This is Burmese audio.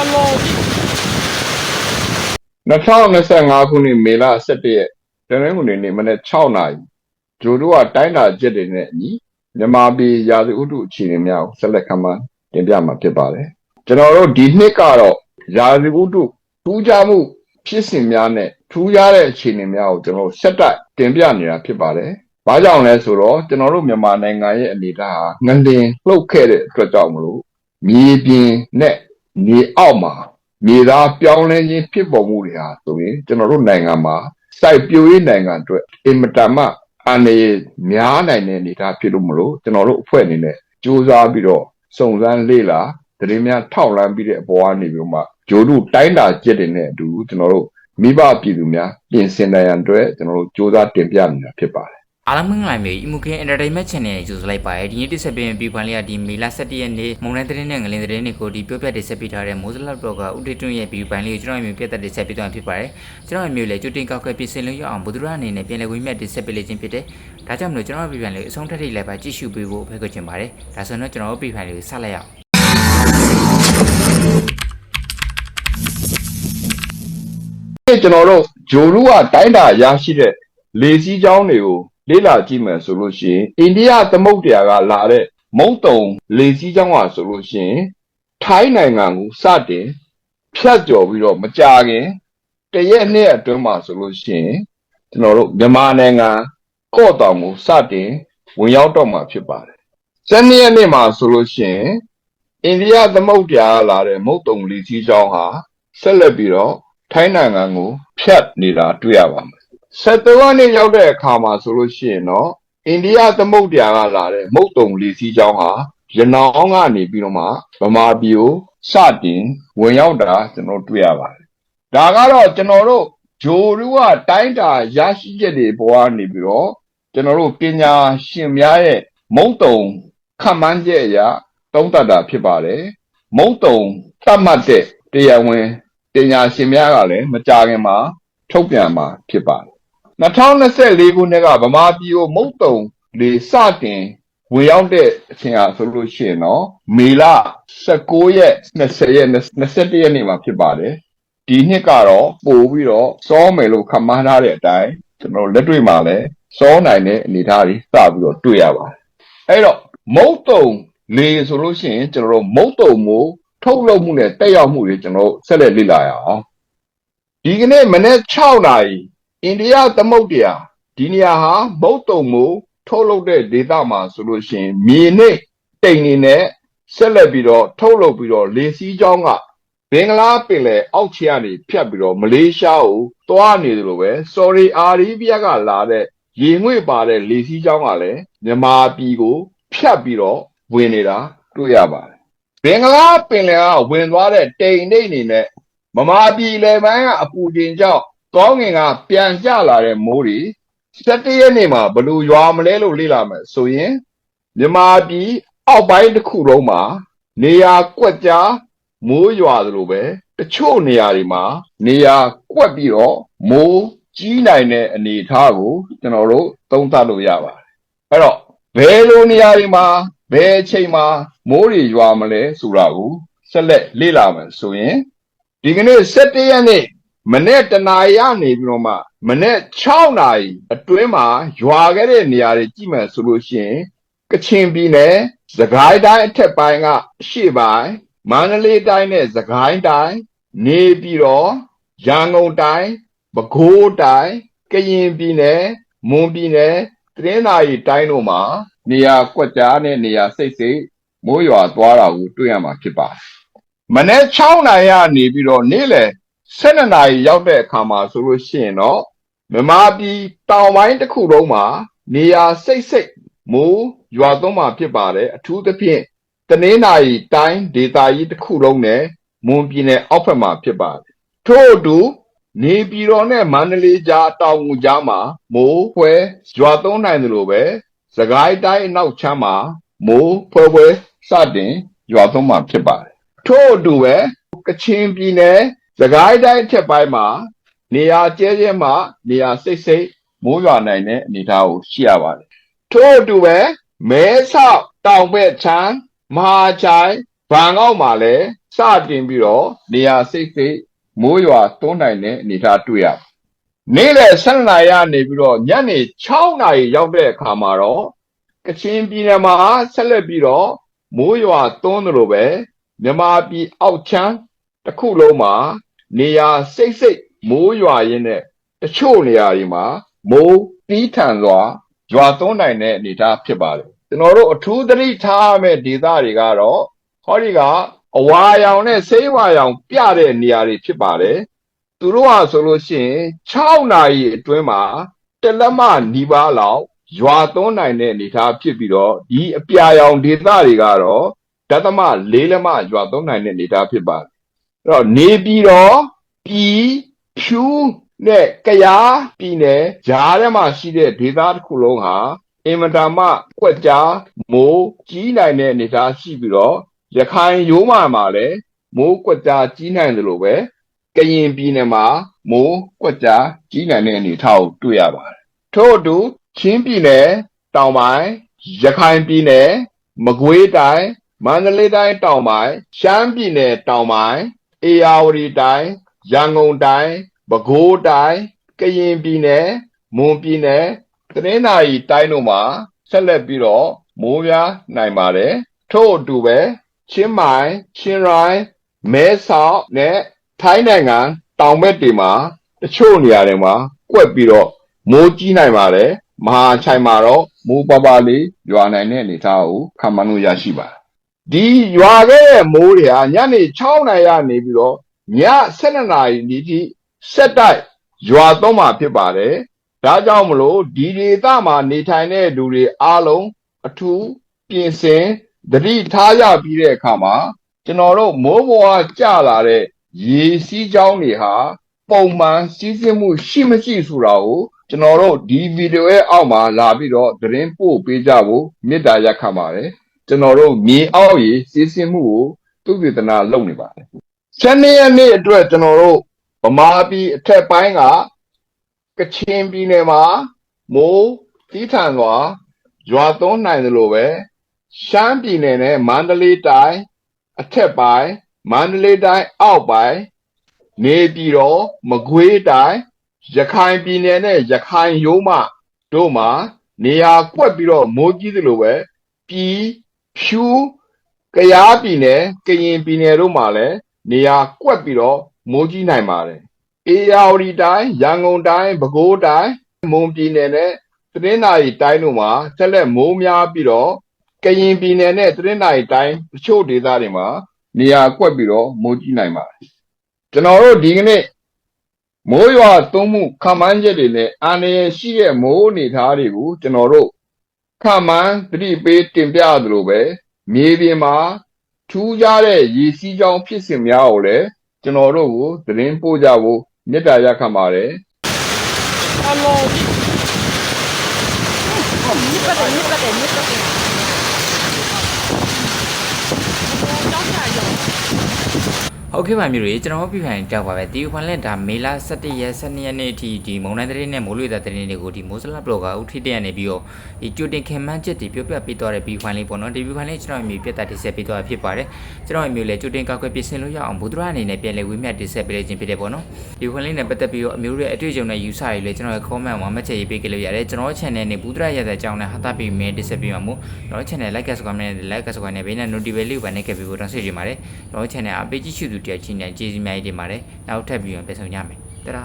Allah 2025ခုနှစ်မေလ17ရက်တနင်္ဂနွေနေ့မနေ့6နာရီဂျိုတို့ကတိုင်းတာကျစ်တွေနဲ့အညီမြန်မာပြည်ရာသီဥတုအခြေအနေများကိုဆက်လက်ခန့်မှန်းတင်ပြမှာဖြစ်ပါတယ်ကျွန်တော်တို့ဒီနှစ်ကတော့ရာသီဥတုထူးခြားမှုဖြစ်စဉ်များနဲ့ထူးခြားတဲ့အခြေအနေများကိုကျွန်တော်တို့ဆက်တိုက်တင်ပြနေတာဖြစ်ပါတယ်ဘာကြောင့်လဲဆိုတော့ကျွန်တော်တို့မြန်မာနိုင်ငံရဲ့အနေအထားဟာငလင်လှုပ်ခဲ့တဲ့အတွက်ကြောင့်မလို့မြေပြင်နဲ့ မြေအောက်မှာမြေသားပြောင်းလဲခြင်းဖြစ်ပေါ်မှုတွေဟာဆိုရင်ကျွန်တော်တို့နိုင်ငံမှာစိုက်ပျိုးရေးနိုင်ငံအတွက်အင်မတန်မှအန္တရာယ်များနိုင်တဲ့အနေအထားဖြစ်လို့မလို့ကျွန်တော်တို့အဖွဲ့အနေနဲ့စူးစမ်းပြီးတော့စုံစမ်းလေ့လာသတင်းများထောက်လှမ်းပြီးတဲ့အပေါ်ကနေပြီးတော့မှဂျိုတို့တိုင်းတာကျက်တွေနဲ့အတူကျွန်တော်တို့မိဘပြည်သူများပြင်ဆင်နိုင်ရန်အတွက်ကျွန်တော်တို့စူးစမ်းတင်ပြနေတာဖြစ်ပါတယ် အားလုံးမင်္ဂလာမျိုး Imukin Entertainment Channel ကိုကြိုဆိုလိုက်ပါတယ်ဒီနေ့တစ်ဆက်ပြင်ပြီးခွန်လေးကဒီမေလ17ရက်နေ့မုံတိုင်းသတင်းနဲ့ငလင်းသတင်းတွေကိုဒီပြောပြတင်ဆက်ပေးထားတဲ့မိုးစလောက်တော့ကဥတီတွန်းရဲ့ပြီးပိုင်းလေးကိုကျွန်တော်မျိုးပြတ်သက်တင်ဆက်ပေးသွားမှာဖြစ်ပါတယ်ကျွန်တော်မျိုးလည်းကျွတင်ကောက်ခွဲပြင်ဆင်လို့ရအောင်ဘုဒ္ဓရအနေနဲ့ပြန်လည်ဝင်မြတ်တင်ဆက်ပေးလိမ့်ခြင်းဖြစ်တယ်ဒါကြောင့်မလို့ကျွန်တော်ပြည်ပြန်လေးအဆုံးထက်ထိလိုက်ပါကြည့်ရှုပေးဖို့ဖိတ်ခေါ်ချင်ပါတယ်ဒါဆိုတော့ကျွန်တော်ပြည်ပြန်လေးကိုဆက်လိုက်ရအောင်ဒီကျွန်တော်တို့ဂျိုလူကတိုင်းတာရရှိတဲ့လေစီးကြောင်းတွေကို လေ့လာကြည့်မယ်ဆိုလို့ရှိရင်အိန္ဒိယသမုဒ္ဒရာကလာတဲ့မုတ်တုံလေစီးကြောင်းဟာဆိုလို့ရှိရင်ထိုင်းနိုင်ငံကိုစတင်ဖြတ်ကျော်ပြီးတော့မကြခင်တရက်နှစ်အတွင်းမှာဆိုလို့ရှိရင်ကျွန်တော်တို့မြန်မာနိုင်ငံကော့တောင်ကိုစတင်ဝင်ရောက်တော့မှာဖြစ်ပါတယ်။ဇန်နရက်နေ့မှာဆိုလို့ရှိရင်အိန္ဒိယသမုဒ္ဒရာကလာတဲ့မုတ်တုံလေစီးကြောင်းဟာဆက်လက်ပြီးတော့ထိုင်းနိုင်ငံကိုဖြတ်နေတာတွေ့ရပါမယ်။ ဆက်သွယ်နေ့ရောက်တဲ့အခါမှာဆိုလို့ရှိရင်တော့အိန္ဒိယသမုဒ္ဒရာကလာတဲ့မုတ်တုံလီစီးကြောင်းဟာရနောင်းကနေပြီးတော့မှဗမာပြည်ကိုစတင်ဝင်ရောက်တာကျွန်တော်တွေ့ရပါတယ်။ဒါကတော့ကျွန်တော်တို့ဂျိုရူကတိုင်းတာရရှိချက်တွေပေါ်ကနေပြီးတော့ကျွန်တော်တို့ပညာရှင်များရဲ့မုတ်တုံခန့်မှန်းချက်အရသုံးသပ်တာဖြစ်ပါတယ်။မုတ်တုံသတ်မှတ်တဲ့တရားဝင်ပညာရှင်များကလည်းမကြခင်မှာထုတ်ပြန်မှာဖြစ်ပါတယ် 2024ခုနှစ်ကဗမာပြည်ကိုမုတ်တုံလေစတင်ဝင်ရောက်တဲ့အချိန်ဟာဆိုလို့ရှိရင်တော့မေလ19ရက်20ရက်21ရက်နေ့မှာဖြစ်ပါတယ်ဒီနှစ်ကတော့ပို့ပြီးတော့စောမယ်လို့ခန့်မှန်းထားတဲ့အတိုင်းကျွန်တော်လက်တွေ့မှာလည်းစောနိုင်တဲ့အနေအထားတွေစပြီးတော့တွေ့ရပါတယ်အဲ့တော့မုတ်တုံလေဆိုလို့ရှိရင်ကျွန်တော်တို့မုတ်တုံကိုထုတ်လုပ်မှုနဲ့တက်ရောက်မှုတွေကျွန်တော်တို့ဆက်လက်လေ့လာရအောင်ဒီကနေ့မနေ့6နာရီ အိန္ဒိယသမုဒ္ဒရာဒီနေရာဟာမုတ်တုံမှုထုတ်လုပ်တဲ့ဒေသမှာဆိုလို့ရှိရင်မြေနဲ့တိမ်နေနဲ့ဆက်လက်ပြီးတော့ထုတ်လုပ်ပြီးတော့လေစီးကြောင်းကဘင်္ဂလားပင်လယ်အောက်ခြေကနေဖြတ်ပြီးတော့မလေးရှားကိုသွားနေတယ်လို့ပဲ sorry အာရီးဘီးယားကလာတဲ့ရေငွေ့ပါတဲ့လေစီးကြောင်းကလည်းမြန်မာပြည်ကို ဖြတ်ပြီးတော့ဝင်နေတာတွေ့ရပါတယ်ဘင်္ဂလားပင်လယ်ကဝင်သွားတဲ့တိမ်နေနေနဲ့မမာပြည်လေပိုင်းကအပူချိန်ကြောင့် ကောင်းငင်ကပြန်ကျလာတဲ့မိုးတွေ17ရက်နေ့မှာဘယ်လိုရွာမလဲလို့လေ့လာမယ်ဆိုရင်မြမာပြည်အောက်ပိုင်းတစ်ခုလုံးမှာနေရာကွက်ကြားမိုးရွာသလိုပဲတချို့နေရာတွေမှာနေရာကွက်ပြီးတော့မိုးကြီးနိုင်တဲ့အနေအထားကိုကျွန်တော်တို့သုံးသပ်လို့ရပါတယ်အဲ့တော့ဘယ်လိုနေရာတွေမှာဘယ်အချိန်မှာမိုးတွေရွာမလဲဆိုတာကိုဆက်လက်လေ့လာမယ်ဆိုရင်ဒီကနေ့17ရက်နေ့ မနေ့တနာရီကနေပြီးတော့မှမနေ့6နာရီအတွင်းမှာရွာခဲ့တဲ့နေရာတွေကြည့်မယ်ဆိုလို့ရှိရင်ကချင်ပြည်နယ်စကိုင်းတိုင်းအထက်ပိုင်းကအရှေ့ပိုင်းမန္တလေးတိုင်းနဲ့စကိုင်းတိုင်းနေပြီးတော့ရန်ကုန်တိုင်းပဲခူးတိုင်းကရင်ပြည်နယ်မွန်ပြည်နယ်တရင်းသာရီတိုင်းတို့မှာနေရာကွက်ကြားနဲ့နေရာစိတ်စိတ်မိုးရွာသွားတာကိုတွေ့ရမှာဖြစ်ပါတယ်။မနေ့6နာရီကနေပြီးတော့နေ့လယ် 12နာရီရောက်တဲ့အခါမှာဆိုလို့ရှိရင်တော့မြမပြည်တောင်ပိုင်းတစ်ခုလုံးမှာနေရာစိတ်စိတ်မိုးရွာသွန်းမှာဖြစ်ပါတယ်အထူးသဖြင့်တနင်္လာရီတိုင်းဒေသကြီးတစ်ခုလုံးနဲ့မွန်ပြည်နယ်အောက်ဘက်မှာဖြစ်ပါတယ်။ထို့အတူနေပြည်တော်နဲ့မန္တလေးကြားတောင်ငူကြားမှာမိုးဖွဲရွာသွန်းနိုင်တယ်လို့ပဲစကိုင်းတိုင်းအနောက်ချမ်းမှာမိုးဖွဲဖွဲစတင်ရွာသွန်းမှာဖြစ်ပါတယ်ထို့အတူပဲကချင်ပြည်နယ် စကိုင်းတိုင်းအထက်ပိုင်းမှာနေရာကျဲကျဲမှာနေရာစိတ်စိတ်မိုးရွာနိုင်တဲ့အနေအထားကိုရှိရပါတယ်ထို့အတူပဲမဲဆောက်တောင်ဘက်ချမ်းမဟာချိုင်ဘန်ကောက်မှာလည်းစတင်ပြီးတော့နေရာစိတ်စိတ်မိုးရွာသွန်းနိုင်တဲ့အနေအထားတွေ့ရပါတယ်နေ့လယ်7နာရီကနေပြီးတော့ညနေ6နာရီရောက်တဲ့အခါမှာတော့ကချင်ပြည်နယ်မှာဆက်လက်ပြီးတော့မိုးရွာသွန်းသလိုပဲမြန်မာပြည်အောက်ချမ်းတစ်ခုလုံးမှာ နေရာစိတ်စိတ်မိုးရွာရင်းနဲ့တချို့နေရာတွေမှာမိုးတီးထန်စွာရွာသွန်းနိုင်တဲ့အနေအထားဖြစ်ပါတယ်ကျွန်တော်တို့အထူးသတိထားရမယ့်ဒေသတွေကတော့ဟောဒီကအဝါရောင်နဲ့ဆေးဝါရောင်ပြတဲ့နေရာတွေဖြစ်ပါတယ်သူတို့ဟာဆိုလို့ရှိရင်6နာရီအတွင်းမှာတလက်မနီးပါးလောက်ရွာသွန်းနိုင်တဲ့အနေအထားဖြစ်ပြီးတော့ဒီအပြာရောင်ဒေသတွေကတော့ဓသမ၄လက်မရွာသွန်းနိုင်တဲ့အနေအထားဖြစ်ပါတယ်အဲ့ တော့နေပြီးတော့ပြည်ဖြူနဲ့ကရားပြည်နယ်ဂျားထဲမှာရှိတဲ့ဒေသတစ်ခုလုံးဟာအင်မတန်မှကွက်ကြားမိုးကြီးနိုင်တဲ့အနေအထားရှိပြီးတော့ရခိုင်ရိုးမာမှာလည်းမိုးကွက်ကြားကြီးနိုင်တယ်လို့ပဲကရင်ပြည်နယ်မှာမိုးကွက်ကြားကြီးနိုင်တဲ့အနေအထားကိုတွေ့ရပါတယ်ထို့အတူချင်းပြည်နယ်တောင်ပိုင်းရခိုင်ပြည်နယ်မကွေးတိုင်းမန္တလေးတိုင်းတောင်ပိုင်းရှမ်းပြည်နယ်တောင်ပိုင်း အေရဝတီတိုင်းရန်ကုန်တိုင်းပဲခူးတိုင်းကရင်ပြည်နယ်မွန်ပြည်နယ်တနင်္သာရီတိုင်းတို့မှာဆက်လက်ပြီးတော့မိုးများနိုင်ပါတယ်ထို့အတူပဲချင်းမိုင်ချင်းရိုင်းမဲဆောက်နဲ့ထိုင်းနိုင်ငံတောင်ဘက်တွေမှာတချို့နေရာတွေမှာကွက်ပြီးတော့မိုးကြီးနိုင်ပါတယ်မဟာချိုင်မှာတော့မိုးပပလေးရွာနိုင်တဲ့အနေအထားကိုခံမှန်းလို့ရရှိပါတယ် ဒီရွာခဲ့တဲ့မိုးတွေဟာညနေ6နာရီကနေပြီးတော့ည7နာရီဒီထိဆက်တိုက်ရွာသွန်းမှာဖြစ်ပါတယ်ဒါကြောင့်မလို့ဒီဒေသမှာနေထိုင်တဲ့လူတွေအားလုံးအထူးပြင်ဆင်သတိထားရပြီးတဲ့အခါမှာကျွန်တော်တို့မိုးပေါ်ကကျလာတဲ့ရေစီးကြောင်းတွေဟာပုံမှန်စီးဆင်းမှုရှိမရှိဆိုတာကိုကျွန်တော်တို့ဒီဗီဒီယိုရဲ့အောက်မှာလာပြီးတော့သတင်းပို့ပေးကြဖို့မေတ္တာရက်ခံပါတယ် ကျွန်တော်တို့မြေအောက်ရေစီးဆင်းမှုကိုသူဝေဒနာလုပ်နေပါတယ်။7ရက်နေ့အတွက်ကျွန်တော်တို့ဗမာပြည်အထက်ပိုင်းကကချင်ပြည်နယ်မှာမိုးတီးထန်စွာရွာသွန်းနိုင်တယ်လို့ပဲရှမ်းပြည်နယ်နဲ့မန္တလေးတိုင်းအထက်ပိုင်းမန္တလေးတိုင်းအောက်ပိုင်းနေပြည်တော်မကွေးတိုင်းရခိုင်ပြည်နယ်နဲ့ရခိုင်ရိုးမတို့မှာနေရာကွက်ပြီးတော့မိုးကြီးသလိုပဲပြည် ဖြူကရားပြည်နယ် ကရင်ပြည်နယ်တို့မှာလည်း နေရာကွက်ပြီးတော့ မိုးကြီးနိုင်ပါတယ်အေရဝတီတိုင်း ရန်ကုန်တိုင်း ပဲခူးတိုင်း မွန်ပြည်နယ်နဲ့ တနင်္သာရီတိုင်းတို့မှာ ဆက်လက်မိုးများပြီးတော့ ကရင်ပြည်နယ်နဲ့တရင်းနိုင်တိုင်း တချို့ဒေသတွေမှာ နေရာကွက်ပြီးတော့ မိုးကြီးနိုင်ပါတယ် ကျွန်တော်တို့ ဒီကနေ့ မိုးရွာသွန်းမှုခံမှန်းချက်တွေနဲ့အာဏာရရှိတဲ့ မိုးအနေထားတွေကို ကျွန်တော်တို့ ခံမှန်းသတိပေးတင်ပြသလိုပဲမြေပြင်မှာထူးခြားတဲ့ရေစီးကြောင်းဖြစ်စဉ်များကိုလည်းကျွန်တော်တို့ကိုသတင်းပို့ကြဖို့မေတ္တာရက်ခံပါတယ်မြစ်ပတ်တယ်မြစ်ပတ်တယ်မြစ်ပတ်တယ်ကျောင်းကြရော ဟုတ်ကဲ့ပါမျိုးတွေကျွန်တော်တို့ပြပြန်တောက်ပါပဲတီယူဖန်လက်ဒါမေလာ17ရက်12ရက်နေ့အထိဒီမုံတိုင်းသတင်းနဲ့မိုးလေဝသသတင်းတွေကိုဒီမိုးစလဘလော့ကဥထိတဲ့ကနေပြီးတော့ဒီကြိုတင်ခင်မှန်းချက်တွေပြောပြပေးသွားတဲ့ဘီဖိုင်လေးပေါ့နော်ဒီဘီဖိုင်လေးကျွန်တော်အမျိုးပြတ်တာတင်ဆက်ပေးသွားဖြစ်ပါတယ်ကျွန်တော်အမျိုးလည်းကြိုတင်ကောက်ွယ်ပြင်ဆင်လို့ရအောင်ဘုဒ္ဓရအနေနဲ့ပြန်လည်ဝေမျှတင်ဆက်ပေးလိုက်ခြင်းဖြစ်တယ်ပေါ့နော်ဒီဘီဖိုင်လေးနဲ့ပတ်သက်ပြီးတော့အမျိုးရဲ့အတွေ့အကြုံနဲ့ယူဆတွေလည်းကျွန်တော်ရဲ့ comment မှာမှတ်ချက်ရေးပေးကြလို့ရတယ်ကျွန်တော် channel နဲ့ဘုဒ္ဓရရတဲ့အကြောင်းနဲ့ဟာတာပြီးမင်းတင်ဆက်ပေးမှာမို့ကျွန်တော် channel like ကစကွန်နဲ့ like ကစကွန်နဲ့ဘေးနဲ့ notification လေးကိုပါနေခဲ့ပြီးတော့တောင်းဆိုကြပါတယ်ကျွန်တော် channel အပေးကြည့်ရှုသူတယောက်ချင်းနဲ့ကျေးဇူးအများကြီးတင်ပါတယ်နောက်ထပ်ပြီးရင်ပြန်ဆောင်ကြမယ်တရာ